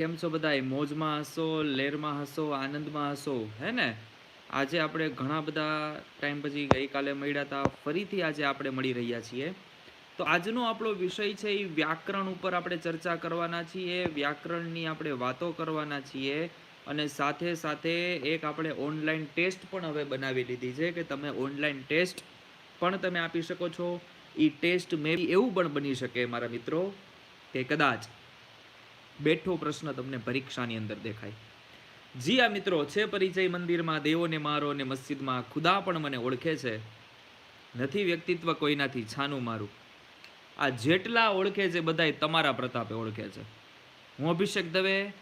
કેમ છો બધાય? મોજમાં હશો, લેરમાં હશો, આનંદમાં હશો, હે ને? આજે આપણે ઘણા બધા ટાઈમ પછી ગઈકાલે મળ્યા હતા ફરીથી આજે આપણે મળી રહ્યા છીએ. તો આજનો આપણો વિષય છે એ વ્યાકરણ ઉપર આપણે ચર્ચા કરવાના છીએ, વ્યાકરણની આપણે વાતો કરવાના છીએ, અને સાથે સાથે એક આપણે ઓનલાઈન ટેસ્ટ પણ હવે બનાવી લીધી છે કે તમે ઓનલાઈન ટેસ્ટ પણ તમે આપી શકો છો. એ ટેસ્ટ મેં એવું પણ બની શકે, મારા મિત્રો, કે કદાચ બેઠો પ્રશ્ન તમને પરીક્ષાની અંદર દેખાય. જી આ મિત્રો, છે પરિચય મંદિરમાં દેવોને મારો ને મસ્જિદમાં ખુદા પણ મને ઓળખે છે. નથી વ્યક્તિત્વ કોઈનાથી, છાનું મારું. આ જેટલા ઓળખે છે બધાય તમારા પ્રતાપે ઓળખે છે. હું અભિષેક દવે,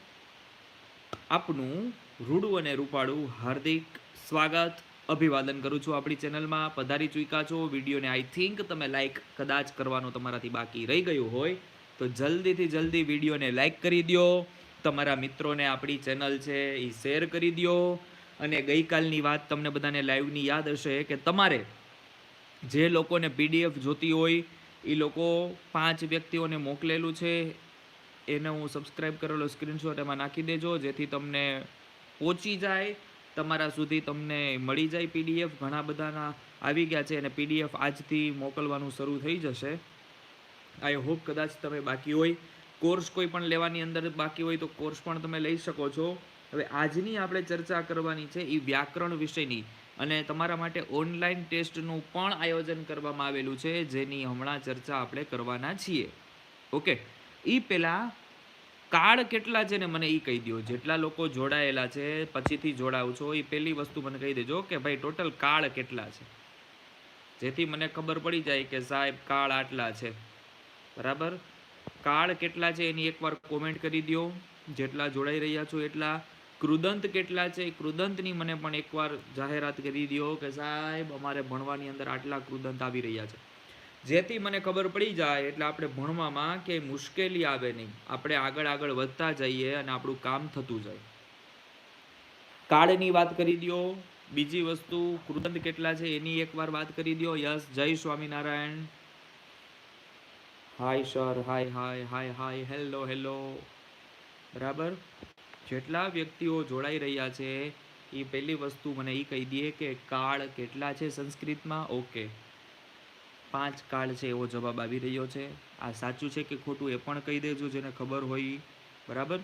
આપનું રૂડું અને રૂપાળું હાર્દિક સ્વાગત, અભિવાદન કરું છું આપણી ચેનલમાં. પધારી ચૂક્યા છો, વિડીયોને આઈ થિંક તમે લાઈક કદાચ કરવાનો તમારાથી બાકી રહી ગયું હોય. તો જલ્દીથી જલ્દી વિડીયોને લાઈક કરી દો તમારા મિત્રોને આપણી ચેનલ છે એ શેર કરી દો અને ગઈકાલની વાત તમને બધાને લાઈવની યાદ હશે કે તમારે જે લોકોને પીડીએફ જોતી હોય, એ લોકો પાંચ વ્યક્તિઓને મોકલેલું છે. એને હું સબસ્ક્રાઈબ કરેલો સ્ક્રીનશોટ એમાં નાખી દેજો, જેથી તમને પહોંચી જાય. તમારા સુધી તમને મળી જાય પીડીએફ. ઘણા બધાના આવી ગયા છે અને પીડીએફ આજથી મોકલવાનું શરૂ થઈ જશે. આઈ હોપ કદાચ તમે બાકી હોય. કોર્સ કોઈ પણ લેવાની અંદર બાકી હોય તો કોર્સ પણ તમે લઈ શકો છો. હવે આજની આપણે ચર્ચા કરવાની છે એ વ્યાકરણ વિષયની. અને તમારા માટે ઓનલાઈન ટેસ્ટનું પણ આયોજન કરવામાં આવેલું છે, જેની હમણાં ચર્ચા આપણે કરવાના છીએ. ઓકે એ પહેલાં કાળ કેટલા છે ને મને એ કહી દો જેટલા લોકો જોડાયેલા છે, પછીથી જોડાવું છો. એ પહેલી વસ્તુ મને કહી દેજો કે ભાઈ ટોટલ કાળ કેટલા છે? જેથી મને ખબર પડી જાય કે સાહેબ કાળ આટલા છે. બરાબર? કાળ કેટલા છે એની એકવાર કોમેન્ટ કરી દો જેટલા જોડાઈ રહ્યા છો એટલા. કૃદંત કેટલા છે કૃદંતની મને પણ એકવાર જાહેરાત કરી દો કે સાહેબ, અમારે ભણવાની અંદર આટલા કૃદંત આવી રહ્યા છે. જેથી મને ખબર પડી જાય એટલે આપણે ભણવામાં કે મુશ્કેલી આવે નહીં. આપણે આગળ આગળ વધતા જઈએ અને આપણું કામ થતું જાય. કાળની વાત કરી દો બીજી વસ્તુ, કૃદંત કેટલા છે એની એકવાર વાત કરી દો yes, Jai Swaminarayan. Hi sir, hi hi hi hi, hello hello. બરાબર? જેટલા વ્યક્તિઓ જોડાઈ રહ્યા છે, એ પહેલી વસ્તુ મને એ કહી દે કે કાળ કેટલા છે સંસ્કૃતમાં? ઓકે. પાંચ કાળ છે એવો જવાબ આવી રહ્યો છે. આ સાચું છે કે ખોટું એ પણ કહી દેજો જેને ખબર હોય. બરાબર?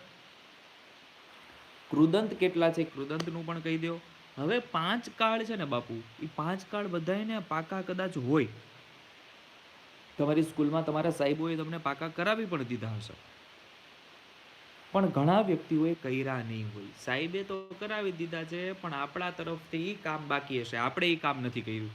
કૃદંત કેટલા છે? કૃદંતનું પણ કહી દો હવે પાંચ કાળ છે ને બાપુ એ પાંચ કાળ બધાને પાકા કદાચ હોય. તમારી સ્કૂલમાં તમારા સાહેબોએ તમને પાકા કરાવી પણ દીધા હશે. પણ ઘણા વ્યક્તિઓએ કર્યા નહીં હોય. સાહેબે તો કરાવી દીધા છે, પણ આપણા તરફથી કામ બાકી હશે. આપણે એ કામ નથી કર્યું.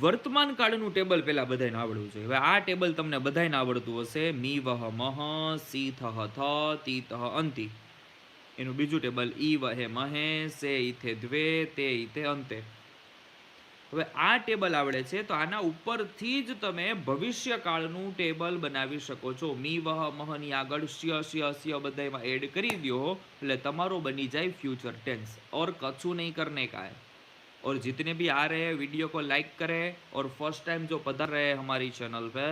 વર્તમાન કાળનું ટેબલ પેલા બધાને આવડવું જોઈએ. હવે આ ટેબલ તમને બધાને આવડતું હશે. મી વહ મહ સી થહ થ તી તહ અંતિ. એનું બીજું ટેબલ ઈ વહે મહે, સે ઇથે દ્વે, તે ઇથે અંતે. હવે આ ટેબલ આવડે છે તો આના ઉપરથી જ તમે ભવિષ્યકાળનું ટેબલ બનાવી શકો છો મી વહ મહની આગળ શ્ય શ્ય શ્ય બધામાં એડ કરી દો એટલે તમારો બની જાય फ्यूचर टेंस और कछु नहीं करने का है और जितने भी आ रहे हैं वीडियो को लाइक करें और फर्स्ट टाइम जो पधार रहे हैं हमारी चैनल पे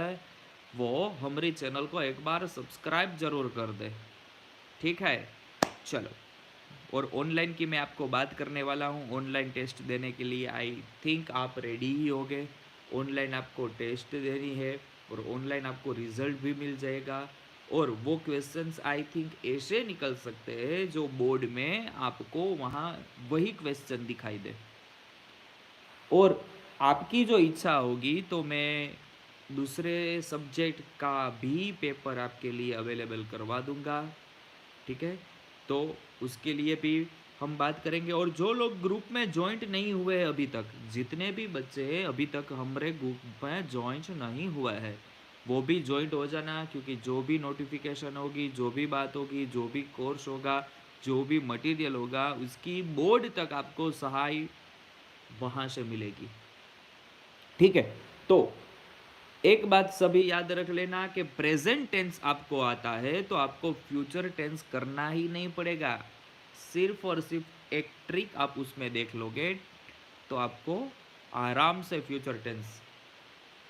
वो हमारी चैनल को एक बार सब्सक्राइब जरूर कर दे ठीक है चलो और ऑनलाइन की मैं आपको बात करने वाला हूँ। ऑनलाइन टेस्ट देने के लिए आई थिंक आप रेडी ही होगे। ऑनलाइन आपको टेस्ट देनी है और ऑनलाइन आपको रिज़ल्ट भी मिल जाएगा। और वो क्वेश्चंस आई थिंक ऐसे निकल सकते हैं जो बोर्ड में आपको वहाँ वही क्वेश्चन दिखाई दे। और आपकी जो इच्छा होगी तो मैं दूसरे सब्जेक्ट का भी पेपर आपके लिए अवेलेबल करवा दूँगा। ठीक है? तो उसके लिए भी हम बात करेंगे। और जो लोग ग्रुप में ज्वाइंट नहीं हुए हैं अभी तक, जितने भी बच्चे हैं, अभी तक हमारे ग्रुप में ज्वाइंट नहीं हुआ है। वो भी ज्वाइंट हो जाना, क्योंकि जो भी नोटिफिकेशन होगी, जो भी बात होगी, जो भी कोर्स होगा, जो भी मटेरियल होगा, उसकी बोर्ड तक आपको सहाय वहाँ से मिलेगी। ठीक है? तो एक बात सभी याद रख लेना कि प्रेजेंट टेंस आपको आता है तो आपको फ्यूचर टेंस करना ही नहीं पड़ेगा। सिर्फ़ और सिर्फ़ एक ट्रिक आप उसमें देख लोगे तो आपको आराम से फ्यूचर टेंस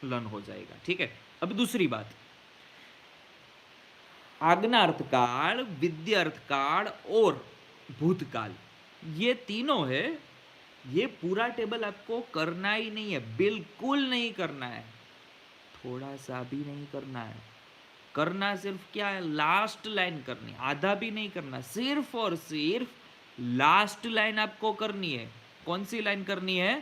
लर्न हो जाएगा। ठीक है? अब दूसरी बात। आज्ञार्थ काल विद्यार्थ काल और भूतकाल, ये तीनों है, ये पूरा टेबल आपको करना ही नहीं है, बिल्कुल नहीं करना है। थोड़ा सा भी नहीं करना है करना सिर्फ क्या है लास्ट लाइन करनी आधा भी नहीं करना सिर्फ और सिर्फ लास्ट लाइन आपको करनी है कौन सी लाइन करनी है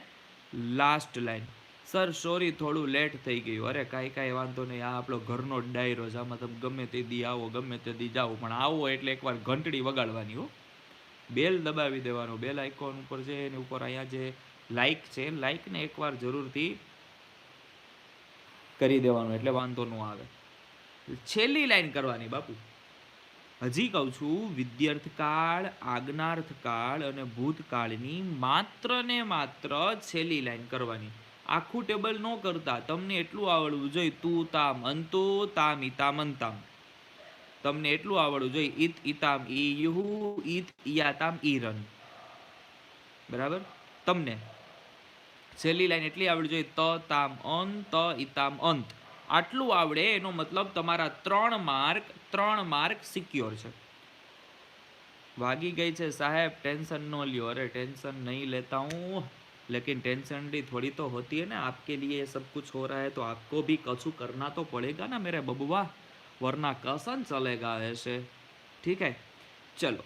લાસ્ટ લાઈન સર સોરી થોડું લેટ થઈ ગયું અરે કાંઈ કાંઈ વાંધો નહીં આ આપણો ઘરનો જ ડાયરો છે આમાં તમે ગમે તે દી આવો ગમે તે દી જાઓ પણ આવો એટલે એકવાર ઘંટડી વગાડવાની હો બેલ દબાવી દેવાનો બેલ આઇકોન ઉપર છે એની ઉપર અહીંયા જે લાઈક છે લાઈકને એકવાર જરૂરથી કરી દેવાનું એટલે વાંધો ન આવે. છેલ્લી લાઈન કરવાની બાપુ. હજી કહું છું વિદ્યાર્થ કાળ આજ્ઞાર્થ અને ભૂતકાળની માત્ર ને માત્ર છેલ્લી લાઈન કરવાની. આખું ટેબલ ન કરતા તમને એટલું આવડવું જોઈએ, તું, તામ, અંતુ, તામ ઇતામ અંતામ તમને એટલું આવડવું જોઈએ, ઈત ઇતામ ઈ, યુહુ, ઈત ઇયાતામ ઈરન બરાબર? તમને. છેલ્લી લાઈન એટલી આવડવી જોઈએ ત તામ અન ત ઇતામ અંત આટલું આવડે એનો મતલબ તમારા ત્રણ માર્ક ત્રણ માર્ક સિક્યોર છે વાગી ગઈ છે સાહેબ टेंशन नो लियो अरे टेंशन नहीं लेता हूँ लेकिन टेंशन भी थोड़ी तो होती है ना आपके लिए ये सब कुछ हो रहा है तो आपको भी कछु करना तो पड़ेगा ना मेरे बबुआ वरना कसन चलेगा ऐसे ठीक है ચલો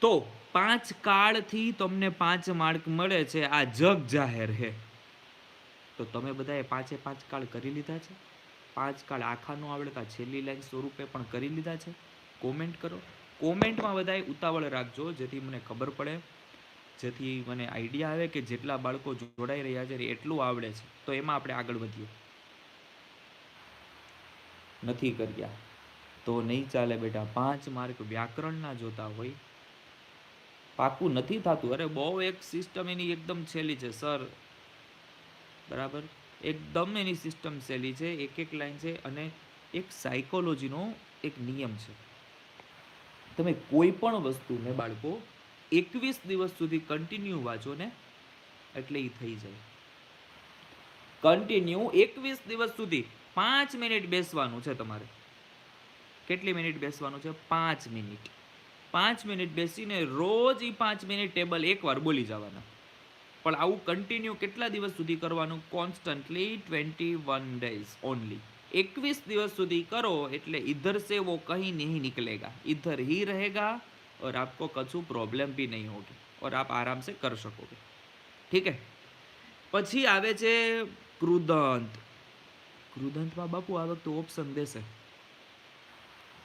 તો પાંચ કાળથી તમને પાંચ માર્ક મળે છે. આ જગ જાહેર હે. તો તમે બધાએ પાંચે પાંચ કાળ કરી લીધા છે? પાંચ કાળ આખા નો આવડે તો આ છેલ્લી લાઈન સ્વરૂપે પણ કરી લીધા છે? કોમેન્ટ કરો. કોમેન્ટમાં બધાએ ઉતાવળ રાખજો, જેથી મને ખબર પડે. જેથી મને આઈડિયા આવે કે જેટલા બાળકો જોડાઈ રહ્યા છે એટલું આવડે છે. તો એમાં આપણે આગળ વધીએ. નથી કર્યા. તો નહીં ચાલે બેટા. પાંચ માર્ક વ્યાકરણના જોતા હોય પાકું નથી થતું. અરે બહુ એક સિસ્ટમ એની એકદમ છેલ્લી છે સર બરાબર? એકદમ એની સિસ્ટમ સહેલી છે, એક એક લાઈન છે અને એક સાયકોલોજીનો એક નિયમ છે. તમે કોઈ પણ વસ્તુને બાળકો એકવીસ દિવસ સુધી કન્ટિન્યુ વાંચો ને, એટલે એ થઈ જાય. કન્ટિન્યુ એકવીસ દિવસ સુધી પાંચ મિનિટ બેસવાનું છે તમારે. કેટલી મિનિટ બેસવાનું છે? પાંચ મિનિટ. પાંચ મિનિટ બેસીને રોજ એ પાંચ મિનિટ ટેબલ એકવાર બોલી જવાના પણ આવું કન્ટિન્યુ કેટલા દિવસ સુધી કરવાનું constantly twenty one days only એકવીસ દિવસ સુધી કરો એટલે इधर से वो कहीं नहीं निकलेगा इधर ही रहेगा और आपको कछु प्रॉब्लम भी नहीं होगी और आप आराम से कर सकोगे ठीक है પછી આવે છે કૃદંત કૃદંતમાં બાપુ આ વખતે ઓપ્શન દેશે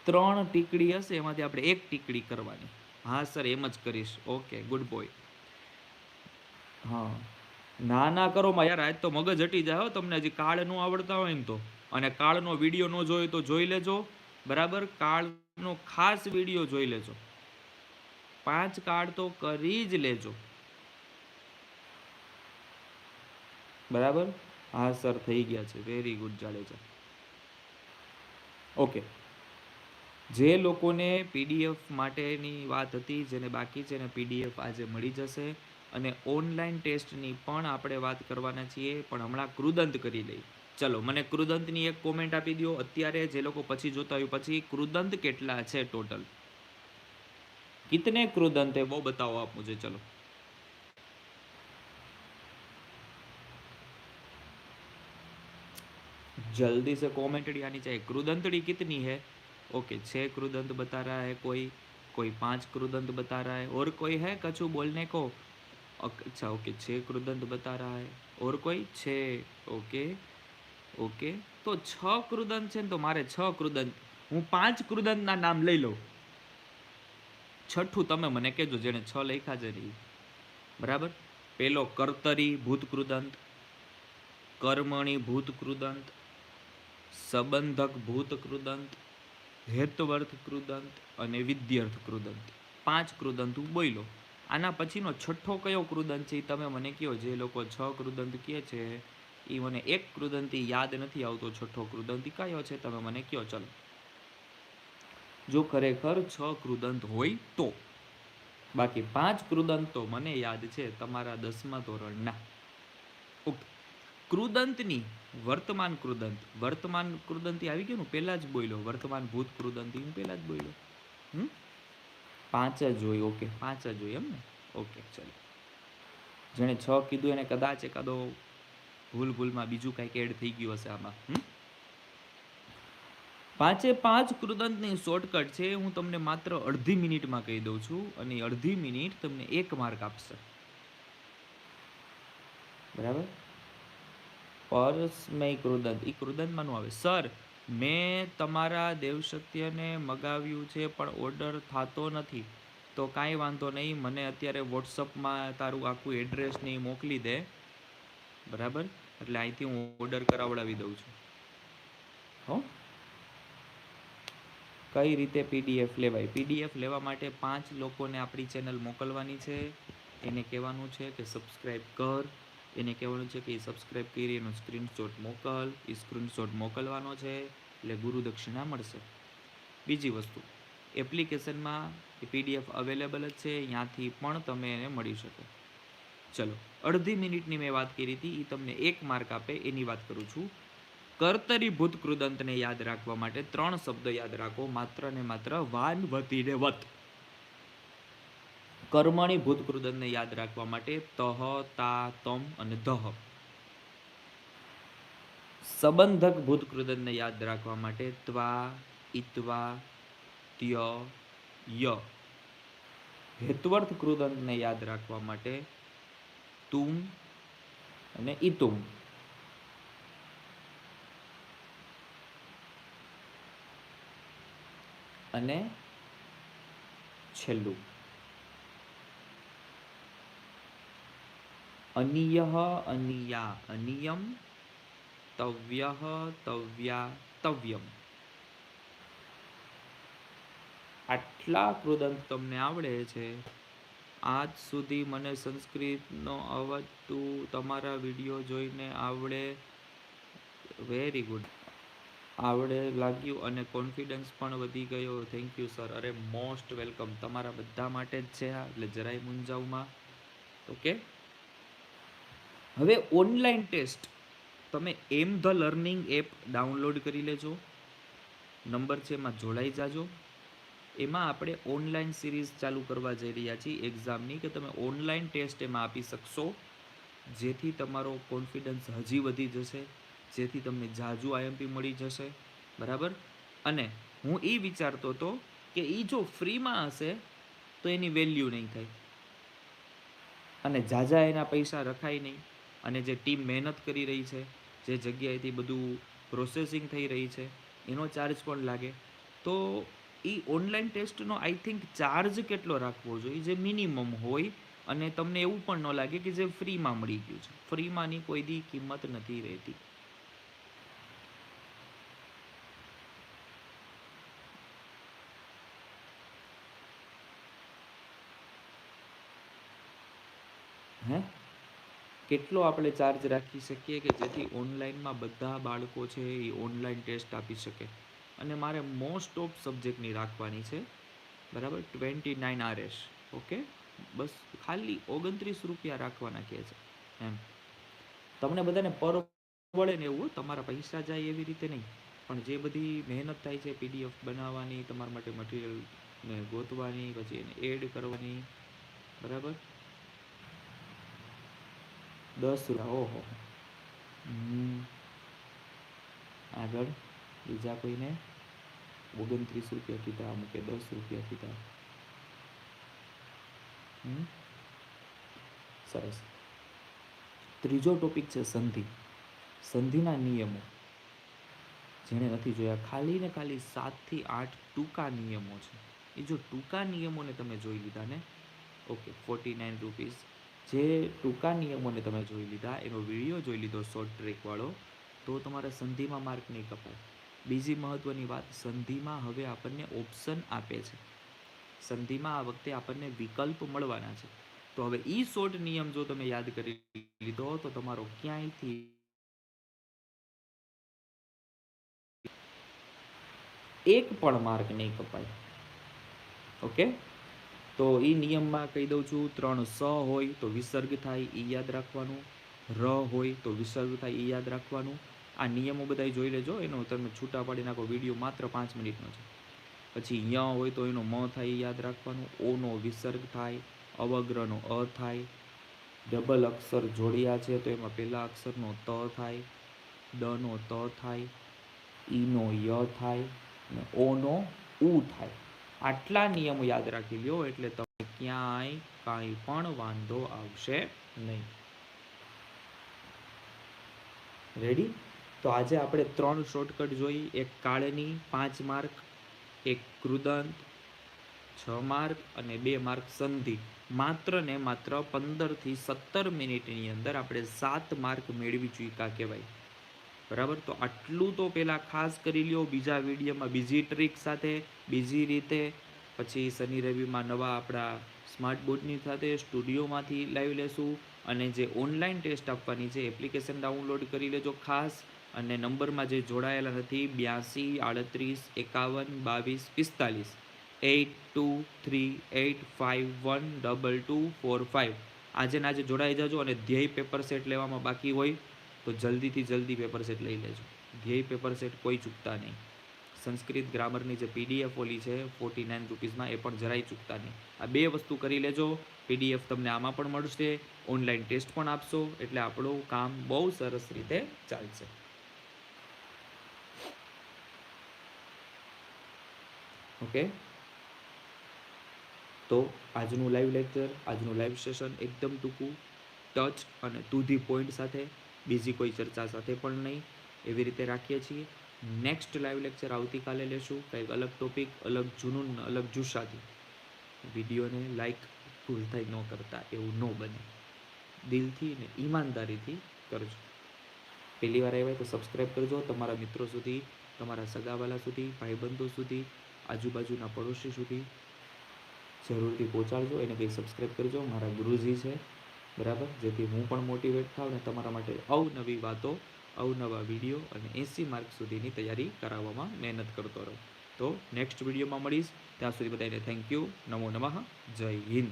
ત્રણ ટીકડી હશે, એમાંથી આપણે એક ટીકડી કરવાની. હા, સર, એમ જ કરીશ. Okay, good boy. હા. ના ના કરો માં યાર, આજ તો મગજ હટી જાય તમને હજી કાળ નો આવડતા હોય એમ તો. અને કાળનો વીડિયો ન જોયો તો જોઈ લેજો. બરાબર? કાળનો ખાસ વીડિયો જોઈ લેજો. પાંચ કાર્ડ તો કરી જ લેજો. બરાબર? હા, સર, થઈ ગયા છે. Very good Jadeja. ઓકે. જે લોકોને પીડીએફ માટેની વાત હતી જેને બાકી છે ને પીડીએફ આજે મળી જશે અને ઓનલાઈન ટેસ્ટની પણ આપણે વાત કરવાના છીએ પણ હમણાં કૃદંત કરી લઈ ચલો મને કૃદંતની એક કોમેન્ટ આપી દો અત્યારે જે લોકો પછી જોતા હોય પછી કૃદંત કેટલા છે ટોટલ कितने क्रुदंत है वो बताओ आप मुझे चलो जल्दी से कॉमेंटड़ी आनी चाहिए क्रुदंतड़ी कितनी है ओके छह क्रुदंत बता रहा है कोई कोई पांच क्रुदंत बता रहा है और कोई है कछु बोलने को ओक- अच्छा ओके छह क्रुदंत बता रहा है और कोई छः ओके ઓકે તો છ કૃદંત છે ને તો મારે છ કૃદંત હું પાંચ કૃદંતના નામ લઈ લઉં છઠ્ઠું તમે મને કહેજો જેણે છ લખ્યા છે ને ઈ. બરાબર પેલો કર્તરી ભૂત કૃદંત કર્મણી ભૂત કૃદંત સંબંધક ભૂત કૃદંત હેતવર્થ કૃદંત અને વિદ્યર્થ કૃદંત પાંચ કૃદંત હું બોલ્યો આના પછીનો છઠ્ઠો કયો કૃદંત છે એ તમે મને કહો જે લોકો છ કૃદંત કહે છે, એ મને એક કૃદંતી યાદ નથી આવતો. છઠ્ઠો કૃદંતી કયો છે તમે મને કહો ચલો. જો ખરેખર છ કૃદંત હોય તો. બાકી પાંચ કૃદંત મને યાદ છે તમારા દસમા ધોરણના. ઓકે. કૃદંતની વર્તમાન કૃદંત. વર્તમાન કૃદંતી આવી ગયું ને? જ બોલ્યો. વર્તમાન ભૂત કૃદંતી હું પહેલા જ બોલ્યો. હમ? પાંચ જ હોય ઓકે. પાંચ જ હોય એમ ને ઓકે, ચલો. જેણે છ કીધું એને કદાચ એકાદો ભૂલ ભૂલમાં બીજું કંઈક એડ થઈ ગયું હશે આમાં. હમ? પાંચે પાંચ કૃદંતની શોર્ટકટ છે. હું તમને માત્ર અડધી મિનિટમાં કહી દઉં છું અને અડધી મિનિટ તમને એક માર્ક આપશે. બરાબર? પરસ્મય કૃદંત એ કૃદંતમાંનું આવે. સર, મેં તમારા દેવશક્તિને મગાવ્યું છે, પણ ઓર્ડર થતો નથી. તો કાંઈ વાંધો નહીં, મને અત્યારે વોટ્સઅપમાં તારું આખું એડ્રેસ ને મોકલી દે. બરાબર? એટલે અહીંથી હું ઓર્ડર કરાવડાવી દઉં છું. હો? કઈ રીતે પીડીએફ લેવાય? પીડીએફ લેવા માટે પાંચ લોકોને આપણી ચેનલ મોકલવાની છે. એને કહેવાનું છે કે સબસ્ક્રાઈબ કર. એને કહેવાનું છે કે એ સબસ્ક્રાઈબ કરી એનો સ્ક્રીનશોટ મોકલ. એ સ્ક્રીનશોટ મોકલવાનો છે એટલે ગુરુ દક્ષિણા મળશે. બીજી વસ્તુ, એપ્લિકેશનમાં એ પીડીએફ અવેલેબલ જ છે ત્યાંથી પણ તમે એને મળી શકો. ચલો, અડધી મિનિટની મેં વાત કરી હતી એ તમને એક માર્ક આપે, એની વાત કરું છું. કર્તરીભૂત કૃદંતને યાદ રાખવા માટે ત્રણ શબ્દ યાદ રાખો, માત્ર ને માત્ર વાન વતીને વત. કર્મણી ભૂત કૃદંતને યાદ રાખવા માટે તહ, તા, તમ અને દહ. સંબંધક ભૂતકૃદનને યાદ રાખવા માટે ત્વા ઇત્વા ત્ય, ય. હેત્વર્થ કૃદંતને યાદ રાખવા માટે તુમ અને ઇતુમ અને છેલ્લું. અનિયહ અનિયા અનિયમ તવ્ય તવ્યા તવ્યમ. આટલા કૃદંત તમને આવડે છે. આજ સુધી મને સંસ્કૃતનો આવડતું તમારા વીડિયો જોઈને આવડે વેરી ગુડ આવડે લાગ્યું અને કોન્ફિડન્સ પણ વધી ગયો. થેન્ક યુ સર અરે મોસ્ટ વેલકમ તમારા બધા માટે જ છે આ. એટલે જરાય મૂંઝાવમાં. ઓકે હવે ઓનલાઈન ટેસ્ટ તમે એમ ધ લર્નિંગ એપ ડાઉનલોડ કરી લેજો. નંબર છે એમાં જોડાઈ જાજો. એમાં આપણે ઓનલાઈન સિરીઝ ચાલુ કરવા જઈ રહ્યા છીએ એક્ઝામની કે તમે ઓનલાઈન ટેસ્ટ એમાં આપી શકશો. જેથી તમારો કોન્ફિડન્સ હજી વધી જશે. જેથી તમને જાજુ આઈએમપી મળી જશે. બરાબર? અને હું એ વિચારતો હતો કે એ જો ફ્રીમાં હશે, તો એની વેલ્યુ નહીં થાય. અને જાજા એના પૈસા રખાય નહીં. અને જે ટીમ મહેનત કરી રહી છે, જે જગ્યાએથી બધું પ્રોસેસિંગ થઈ રહી છે, એનો ચાર્જ પણ લાગે. તો એ ઓનલાઈન ટેસ્ટનો આઈ થિંક ચાર્જ કેટલો રાખવો જોઈએ? જે મિનિમમ હોય અને તમને એવું પણ ન લાગે કે જે ફ્રીમાં મળી ગયું છે. ફ્રીમાંની કોઈ દી કિંમત નથી રહેતી હે કેટલો આપણે ચાર્જ રાખી શકીએ કે જેથી ઓનલાઈનમાં બધા બાળકો છે એ ઓનલાઈન ટેસ્ટ આપી શકે? અને મારે મોસ્ટ ઓફ સબ્જેક્ટની રાખવાની છે. બરાબર? ટ્વેન્ટી નાઇન આરએસ ઓકે બસ ખાલી ઓગણત્રીસ રૂપિયા રાખવાના કહે છે. એમ. તમને બધાને પર વળે ને એવું, તમારા પૈસા જાય એવી રીતે નહીં. પણ જે બધી મહેનત થાય છે પીડીએફ બનાવવાની, તમારા માટે મટીરિયલ ને ગોતવાની, પછી એને એડ કરવાની. બરાબર? દસ રૂપિયા ઓહો આગળ બીજા કોઈને ઓગણત્રીસ રૂપિયા કીધા, અમુકે દસ રૂપિયા કીધા? સરસ. ત્રીજો ટોપિક છે સંધિ. સંધિના નિયમો. જેણે નથી જોયા, ખાલી ને ખાલી સાતથી આઠ ટૂંકા નિયમો છે. એ જો ટૂંકા નિયમોને તમે જોઈ લીધા ને, ઓકે ફોર્ટી નાઇન રૂપીઝ જે ટૂંકા નિયમોને તમે જોઈ લીધા, એનો વીડિયો જોઈ લીધો શોર્ટ ટ્રેકવાળો તો તમારા સંધિમાં માર્ક નહીં કપાય. બીજી મહત્ત્વની વાત, સંધિમાં હવે આપણને ઓપ્શન આપે છે. સંધિમાં આ વખતે આપણને વિકલ્પ મળવાના છે. તો હવે ઈ શોર્ટ નિયમ જો તમે યાદ કરી લીધો, તો તમારો ક્યાંયથી એક પણ માર્ક નહીં કપાય. ઓકે તો એ નિયમમાં કહી દઉં છું, ત્રણ સ હોય તો વિસર્ગ થાય એ યાદ રાખવાનું, ર હોય તો વિસર્ગ થાય એ યાદ રાખવાનું. આ નિયમો બધાય જોઈ લેજો, એનો તમે છૂટા પાડી નાખો, વીડિયો માત્ર પાંચ મિનિટનો છે. પછી ય હોય તો એનો મ થાય એ યાદ રાખવાનું ઓનો વિસર્ગ થાય અવગ્રહનો અ થાય, ડબલ અક્ષર જોડ્યા છે તો એમાં પહેલા અક્ષરનો ત થાય દનો ત થાય ઈનો ય થાય અને ઓનો ઉ થાય. આટલા નિયમો યાદ રાખી લ્યો એટલે તમને ક્યાંય કાંઈ પણ વાંધો આવશે નહીં. રેડી તો આજે આપણે ત્રણ શોર્ટકટ જોઈ, એક કાળની પાંચ માર્ક એક કૃદંત છ માર્ક અને બે માર્ક સંધિ. માત્ર ને માત્ર પંદરથી સત્તર મિનિટની અંદર આપણે સાત માર્ક મેળવી ચૂક્યા કહેવાય. બરાબર? તો આટલું તો પહેલાં ખાસ કરી લ્યો. બીજા વિડીયોમાં બીજી ટ્રીક સાથે, બીજી રીતે. પછી શનિ રવિમાં નવા આપણા સ્માર્ટ બોર્ડની સાથે સ્ટુડિયોમાંથી લાઈવ લેશું. અને જે ઓનલાઈન ટેસ્ટ આપવાની છે એપ્લિકેશન ડાઉનલોડ કરી લેજો ખાસ. અને નંબરમાં જે જોડાયેલા નથી બ્યાસી આડત્રીસ, એકાવન, બાવીસ, પિસ્તાલીસ. Eight two three eight five one double two four five આજે ને આજે જોડાઈ જજો અને ધ્યેય પેપર સેટ લેવામાં બાકી હોય. તો જલ્દીથી જલ્દી પેપર સેટ લઈ લેજો. ધ્યેય પેપર સેટ કોઈ ચૂકતા નહીં. સંસ્કૃત ગ્રામરની જે પીડીએફ ઓલી છે ફોર્ટી નાઇન રૂપીઝમાં એ પણ જરાય ચૂકતા નહીં. આ બે વસ્તુ કરી લેજો. પીડીએફ તમને આમાં પણ મળશે. ઓનલાઈન ટેસ્ટ પણ આપશો. એટલે આપણું કામ બહુ સરસ રીતે ચાલશે. ઓકે તો આજનું લાઈવ લેક્ચર આજનું લાઈવ સેશન એકદમ ટૂંકું. ટચ અને તુધી પોઈન્ટ સાથે બીજી કોઈ ચર્ચા સાથે પણ નહીં. એવી રીતે રાખીએ છીએ. નેક્સ્ટ લાઈવ લેક્ચર આવતીકાલે લેશું. કંઈક અલગ ટોપિક અલગ જૂનું અલગ જુસ્સાથી. વિડીયોને લાઈક ભૂલતાય ન કરતા, એવું ન બને. દિલથી ને ઈમાનદારીથી કરજો. પહેલી વાર આવ્યા તો સબસ્ક્રાઈબ કરજો. તમારા મિત્રો સુધી, તમારા સગાવાલા સુધી, ભાઈબંધો સુધી, આજુબાજુના પડોશી સુધી જરૂરથી પહોંચાડજો. એને કંઈ સબસ્ક્રાઈબ કરજો. મારા ગુરુજી છે. બરાબર? જેથી હું પણ મોટિવેટ થાઉં ને તમારા માટે અવનવી વાતો, અવનવા વીડિયો અને એંસી માર્ક સુધીની તૈયારી કરાવવામાં મહેનત કરતો રહું. તો નેક્સ્ટ વિડીયોમાં મળીશ. ત્યાં સુધી બધાને થેન્ક યુ નમો નમઃ. જય હિન્દ.